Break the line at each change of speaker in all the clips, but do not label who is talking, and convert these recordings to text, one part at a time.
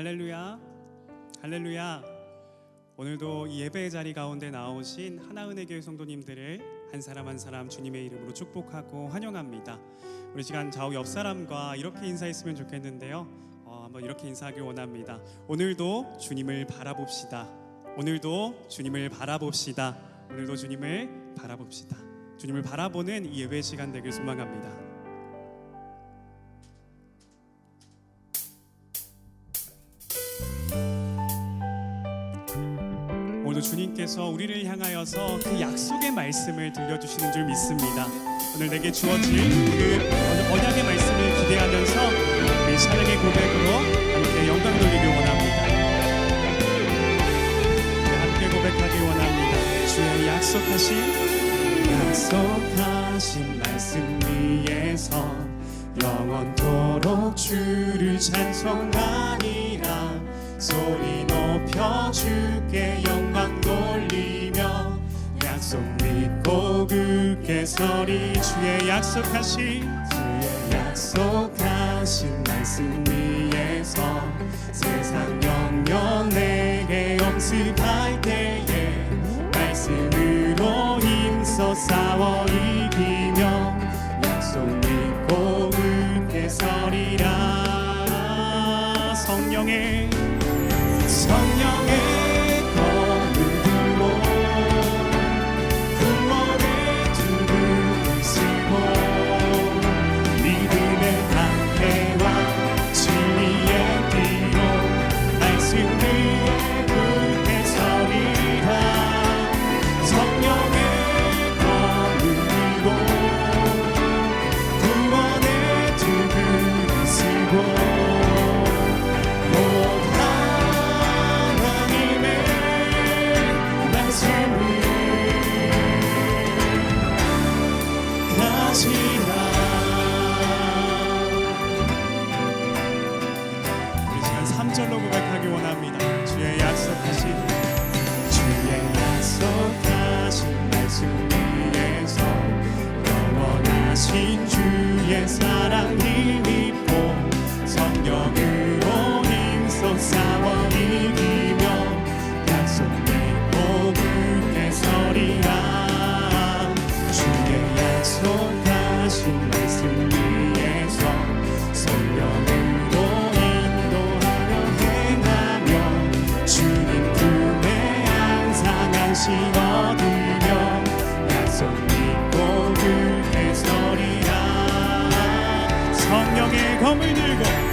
할렐루야. 할렐루야. 오늘도 이 예배의 자리 가운데 나오신 하나은혜 교회 성도님들을 한 사람 한 사람 주님의 이름으로 축복하고 환영합니다. 우리 시간 좌우 옆 사람과 이렇게 인사했으면 좋겠는데요. 어, 한번 이렇게 인사하길 원합니다. 오늘도 주님을 바라봅시다. 오늘도 주님을 바라봅시다. 오늘도 주님을 바라봅시다. 주님을 바라보는 이 예배 시간 되길 소망합니다. 오늘도 주님께서 우리를 향하여서 그 약속의 말씀을 들려주시는 줄 믿습니다. 오늘 내게 주어질 그 언약의 말씀을 기대하면서 우리 찬양의 고백으로 함께 영광 돌리길 원합니다. 함께 고백하길 원합니다. 주의 약속하신 약속하신 말씀 위에서 영원토록 주를 찬송하리라 소리 높여 주께 영광 돌리며 약속 믿고 굳게 서리. 주의 약속하신 주의 약속하신 말씀 위에서 세상 영영 내게 영습할 때에 말씀으로 힘써 싸워 이기 사랑 힘입고 성령으로 힘써 싸워 이기며 약속 믿고 굳게 서리라. 주의 약속하신 말씀 위에서 성령으로 인도하며 행하며 주님 품에 항상 안식 얻으며 약속 성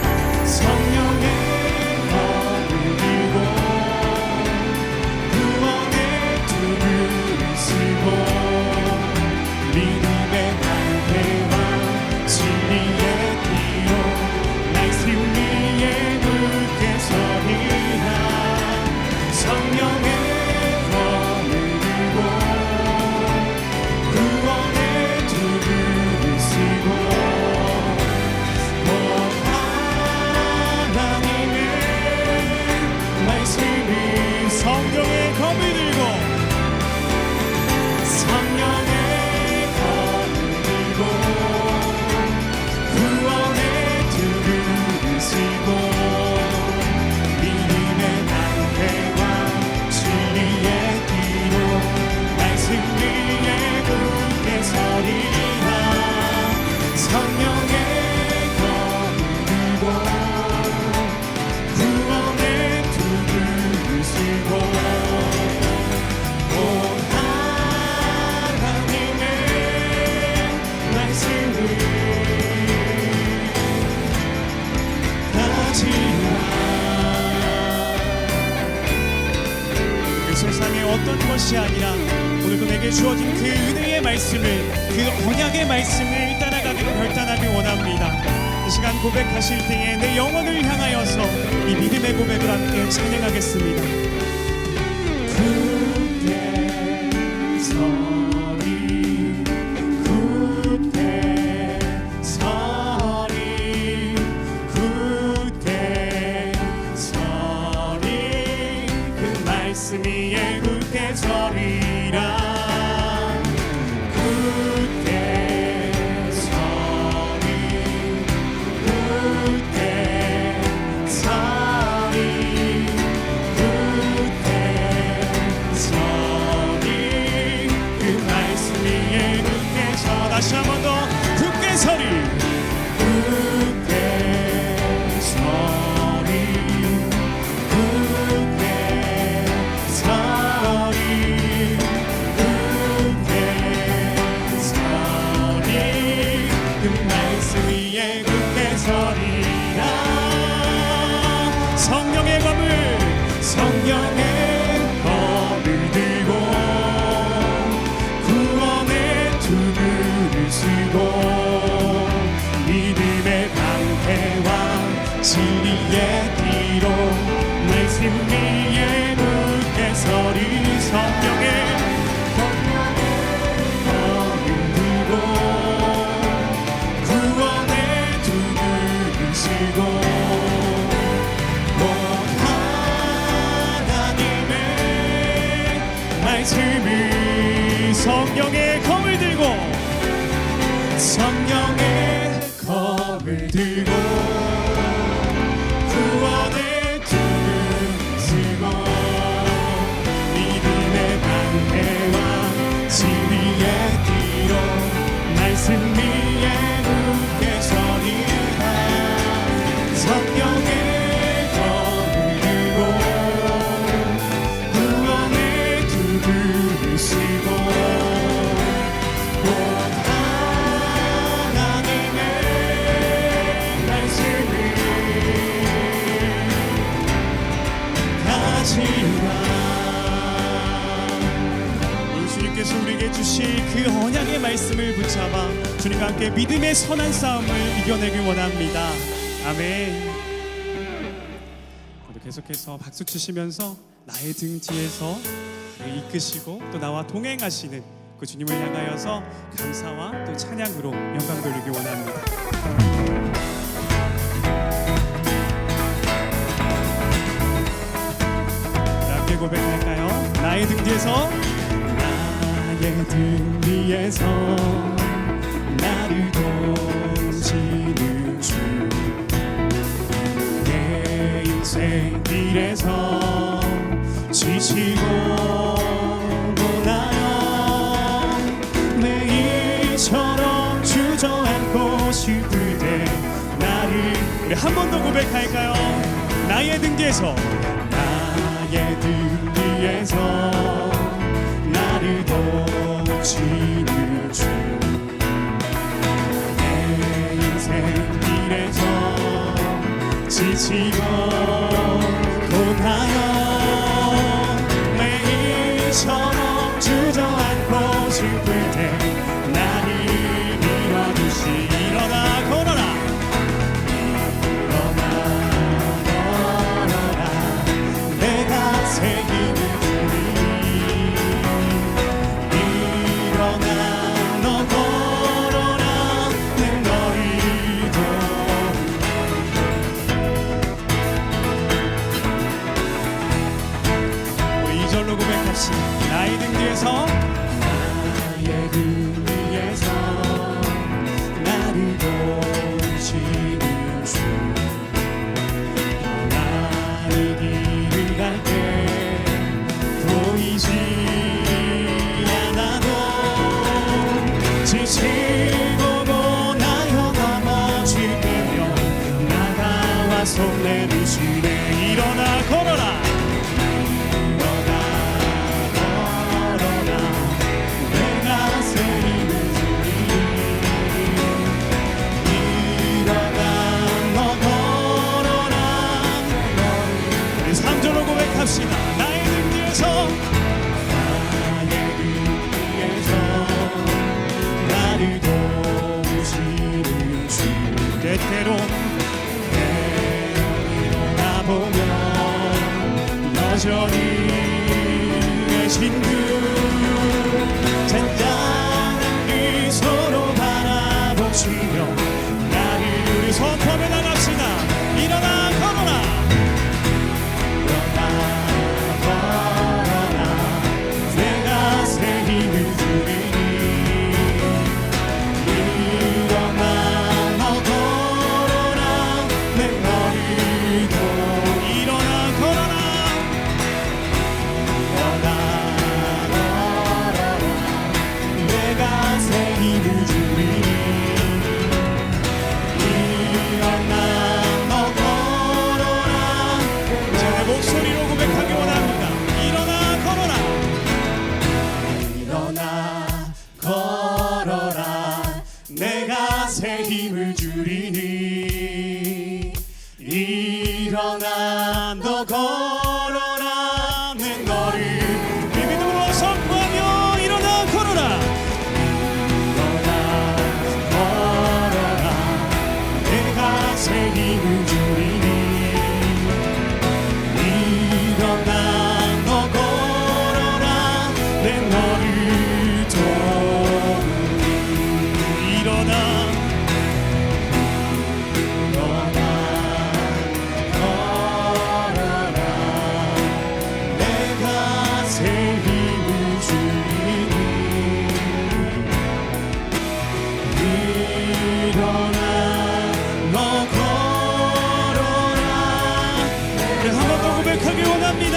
그 세상의 어떤 것이 아니라 오늘도 내게 주어진 그 은혜의 말씀을 그 언약의 말씀을 따라가기로 결단하기 원합니다. 이 시간 고백하실 때에 내 영혼을 향하여서 이 믿음의 고백을 함께 찬양하겠습니다 나의 피로 내 생명의 무게 서리. 선한 싸움을 이겨내길 원합니다. 아멘. 계속해서 박수 치시면서 나의 등 뒤에서 이끄시고 또 나와 동행하시는 그 주님을 향하여서 감사와 또 찬양으로 영광 돌리길 원합니다. 고백할까요? 나의 등 뒤에서 나의 등 뒤에서 인생 길에서 지치고 고나요 내 일처럼 주저앉고 싶을 때 나를 한번 더 고백할까요? 나의 등기에서 나의 등기에서 나를 돕시는 주 지치고 고하여 때론 내려보면 여전히 계신 그 크게 원합니다.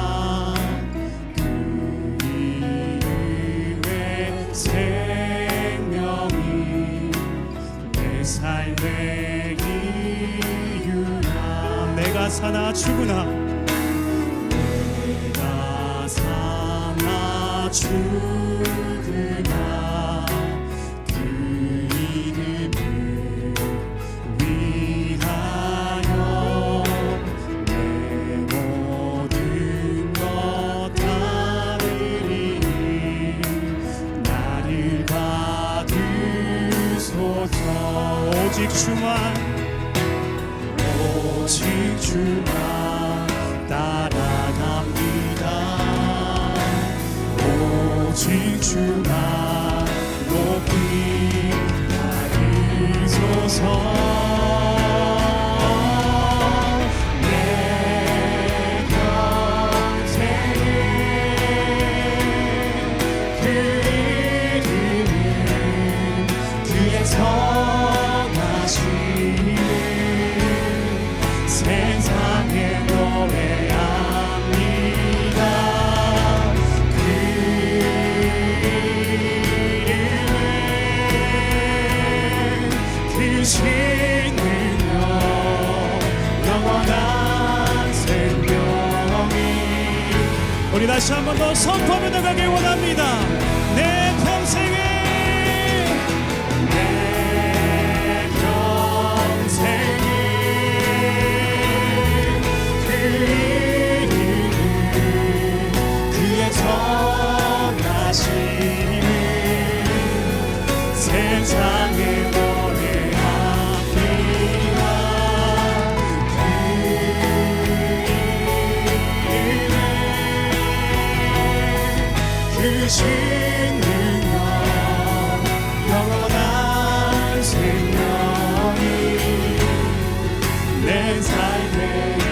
생명이 내 삶의 이유라 내가 사나 죽으나? 내가 사나 죽으나? 우리 다시 한 번 더 선포하며 나가길 원합니다. 내 평생에 내 평생에 그 이름 그의 전하시는 세상에 내 삶의